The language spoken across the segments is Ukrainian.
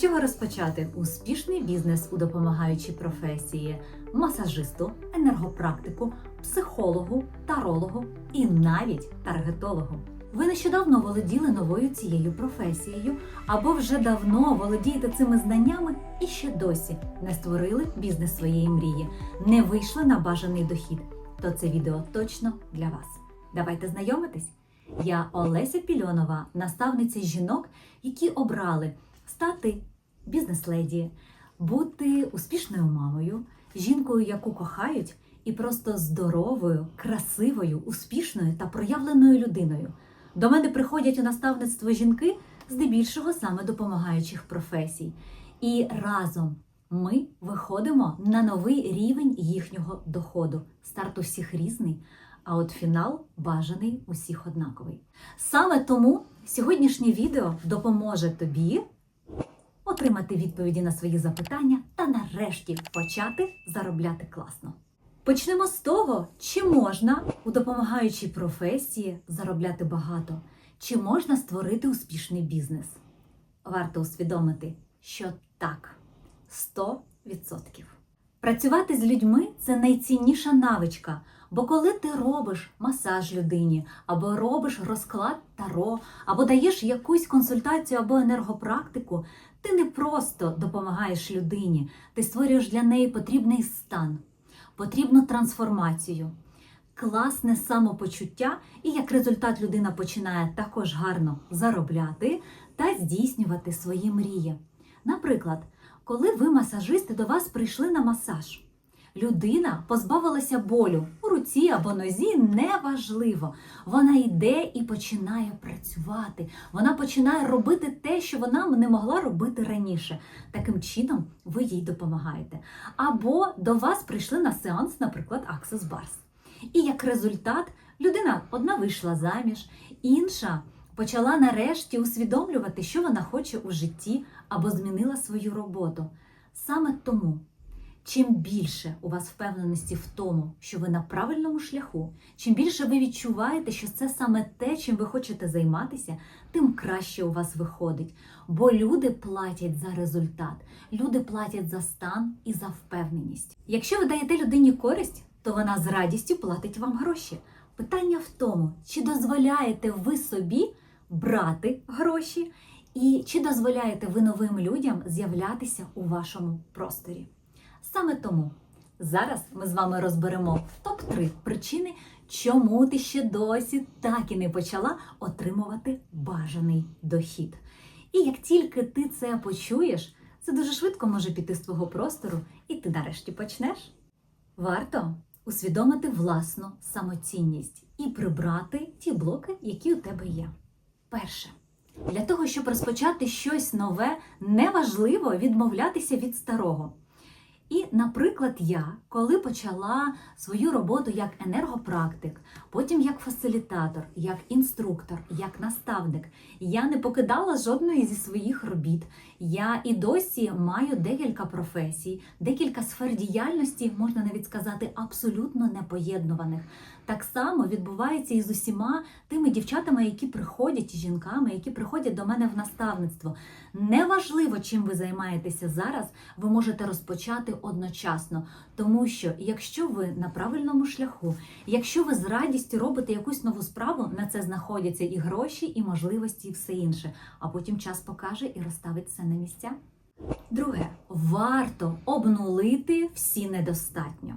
Чого розпочати успішний бізнес у допомагаючій професії масажисту, енергопрактику, психологу, тарологу і навіть таргетологу? Ви нещодавно володіли новою цією професією, або вже давно володієте цими знаннями і ще досі не створили бізнес своєї мрії, не вийшли на бажаний дохід. То це відео точно для вас. Давайте знайомитись. Я Олеся Пільонова, наставниця жінок, які обрали стати бізнес-леді, бути успішною мамою, жінкою, яку кохають, і просто здоровою, красивою, успішною та проявленою людиною. До мене приходять у наставництво жінки здебільшого саме допомагаючих професій. І разом ми виходимо на новий рівень їхнього доходу. Старт у всіх різний, а от фінал бажаний усіх однаковий. Саме тому сьогоднішнє відео допоможе тобі отримати відповіді на свої запитання та нарешті почати заробляти класно. Почнемо з того, чи можна у допомагаючій професії заробляти багато, чи можна створити успішний бізнес. Варто усвідомити, що так, 100%. Працювати з людьми це найцінніша навичка, бо коли ти робиш масаж людині, або робиш розклад таро, або даєш якусь консультацію або енергопрактику, ти не просто допомагаєш людині, ти створюєш для неї потрібний стан, потрібну трансформацію, класне самопочуття, і як результат людина починає також гарно заробляти та здійснювати свої мрії. Наприклад, коли ви масажисти до вас прийшли на масаж. Людина позбавилася болю у руці або нозі, неважливо. Вона йде і починає працювати. Вона починає робити те, що вона не могла робити раніше. Таким чином, ви їй допомагаєте. Або до вас прийшли на сеанс, наприклад, Access Bars. І як результат, людина одна вийшла заміж, інша почала нарешті усвідомлювати, що вона хоче у житті або змінила свою роботу. Саме тому. Чим більше у вас впевненості в тому, що ви на правильному шляху, чим більше ви відчуваєте, що це саме те, чим ви хочете займатися, тим краще у вас виходить. Бо люди платять за результат, люди платять за стан і за впевненість. Якщо ви даєте людині користь, то вона з радістю платить вам гроші. Питання в тому, чи дозволяєте ви собі брати гроші, і чи дозволяєте ви новим людям з'являтися у вашому просторі. Саме тому зараз ми з вами розберемо топ-3 причини, чому ти ще досі так і не почала отримувати бажаний дохід. І як тільки ти це почуєш, це дуже швидко може піти з твого простору, і ти нарешті почнеш. Варто усвідомити власну самоцінність і прибрати ті блоки, які у тебе є. Перше. Для того, щоб розпочати щось нове, неважливо відмовлятися від старого. І, наприклад, я, коли почала свою роботу як енергопрактик, потім як фасилітатор, як інструктор, як наставник, я не покидала жодної зі своїх робіт. Я і досі маю декілька професій, декілька сфер діяльності, можна навіть сказати, абсолютно непоєднуваних. Так само відбувається і з усіма тими дівчатами, які приходять, і жінками, які приходять до мене в наставництво. Неважливо, чим ви займаєтеся зараз, ви можете розпочати одночасно, тому що якщо ви на правильному шляху, якщо ви з радістю робите якусь нову справу, на це знаходяться і гроші, і можливості, і все інше. А потім час покаже і розставить все на місця. Друге, варто обнулити всі недостатньо.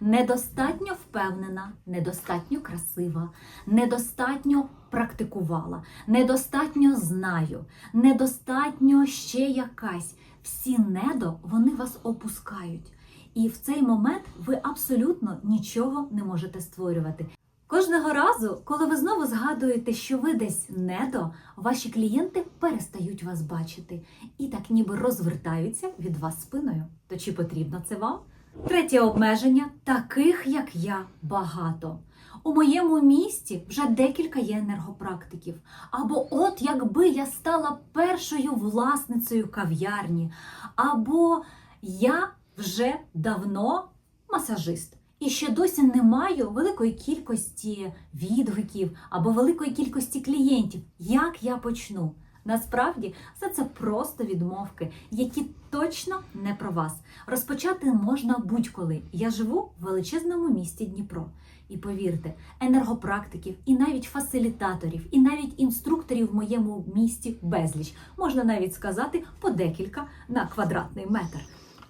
Недостатньо впевнена, недостатньо красива, недостатньо практикувала, недостатньо знаю, недостатньо ще якась. Всі недо вони вас опускають. І в цей момент ви абсолютно нічого не можете створювати. Кожного разу, коли ви знову згадуєте, що ви десь недо, ваші клієнти перестають вас бачити і так ніби розвертаються від вас спиною. То чи потрібно це вам? Третє обмеження таких, як я, багато. У моєму місті вже декілька є енергопрактиків. Або от якби я стала першою власницею кав'ярні, або я вже давно масажист. І ще досі не маю великої кількості відгуків або великої кількості клієнтів. Як я почну? Насправді все це просто відмовки, які точно не про вас. Розпочати можна будь-коли. Я живу в величезному місті Дніпро. І повірте, енергопрактиків, і навіть фасилітаторів, і навіть інструкторів в моєму місті безліч. Можна навіть сказати по декілька на квадратний метр.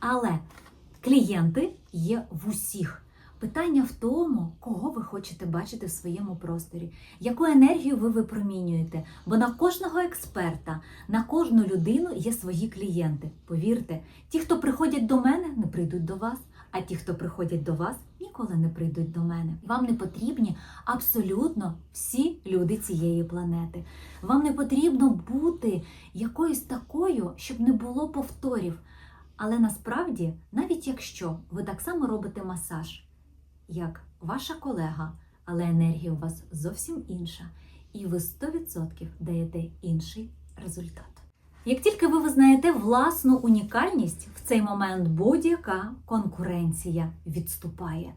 Але клієнти є в усіх. Питання в тому, кого ви хочете бачити в своєму просторі, яку енергію ви випромінюєте. Бо на кожного експерта, на кожну людину є свої клієнти. Повірте, ті, хто приходять до мене, не прийдуть до вас, а ті, хто приходять до вас, ніколи не прийдуть до мене. Вам не потрібні абсолютно всі люди цієї планети. Вам не потрібно бути якоюсь такою, щоб не було повторів. Але насправді, навіть якщо ви так само робите масаж, як ваша колега, але енергія у вас зовсім інша, і ви 100% даєте інший результат. Як тільки ви визнаєте власну унікальність, в цей момент будь-яка конкуренція відступає.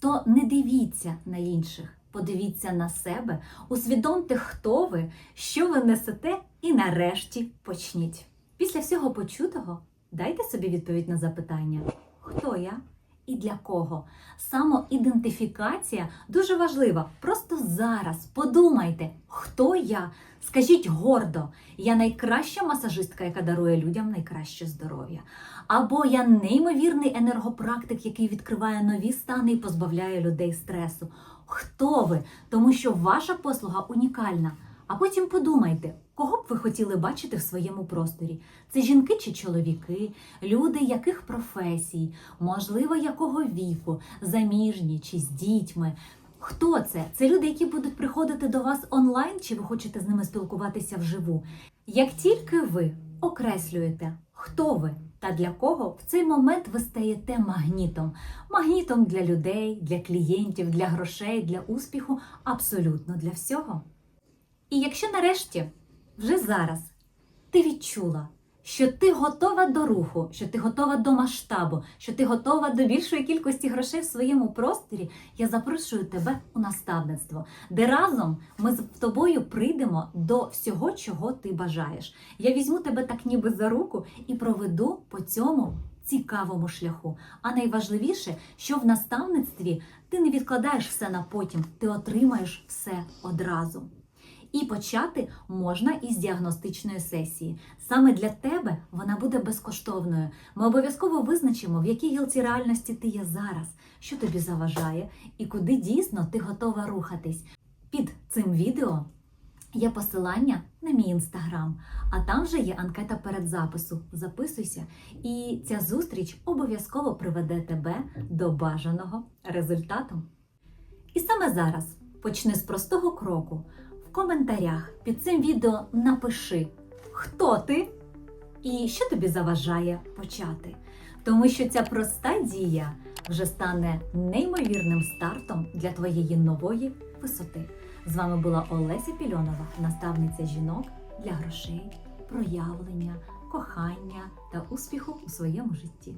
То не дивіться на інших, подивіться на себе, усвідомте, хто ви, що ви несете, і нарешті почніть. Після всього почутого дайте собі відповідь на запитання: хто я? І для кого. Самоідентифікація дуже важлива. Просто зараз подумайте, хто я. Скажіть гордо, я найкраща масажистка, яка дарує людям найкраще здоров'я. Або я неймовірний енергопрактик, який відкриває нові стани і позбавляє людей стресу. Хто ви? Тому що ваша послуга унікальна. А потім подумайте, кого б ви хотіли бачити в своєму просторі? Це жінки чи чоловіки, люди яких професій, можливо, якого віку, заміжні чи з дітьми. Хто це? Це люди, які будуть приходити до вас онлайн, чи ви хочете з ними спілкуватися вживу? Як тільки ви окреслюєте, хто ви та для кого, в цей момент ви стаєте магнітом. Магнітом для людей, для клієнтів, для грошей, для успіху, абсолютно для всього. І якщо нарешті, вже зараз, ти відчула, що ти готова до руху, що ти готова до масштабу, що ти готова до більшої кількості грошей в своєму просторі, я запрошую тебе у наставництво, де разом ми з тобою прийдемо до всього, чого ти бажаєш. Я візьму тебе так ніби за руку і проведу по цьому цікавому шляху. А найважливіше, що в наставництві ти не відкладаєш все на потім, ти отримаєш все одразу. І почати можна із діагностичної сесії. Саме для тебе вона буде безкоштовною. Ми обов'язково визначимо, в якій гілці реальності ти є зараз, що тобі заважає і куди дійсно ти готова рухатись. Під цим відео є посилання на мій інстаграм, а там вже є анкета передзапису. Записуйся, і ця зустріч обов'язково приведе тебе до бажаного результату. І саме зараз почни з простого кроку. Коментарях під цим відео напиши, хто ти і що тобі заважає почати. Тому що ця проста дія вже стане неймовірним стартом для твоєї нової висоти. З вами була Олеся Пільонова, наставниця жінок для грошей, проявлення, кохання та успіху у своєму житті.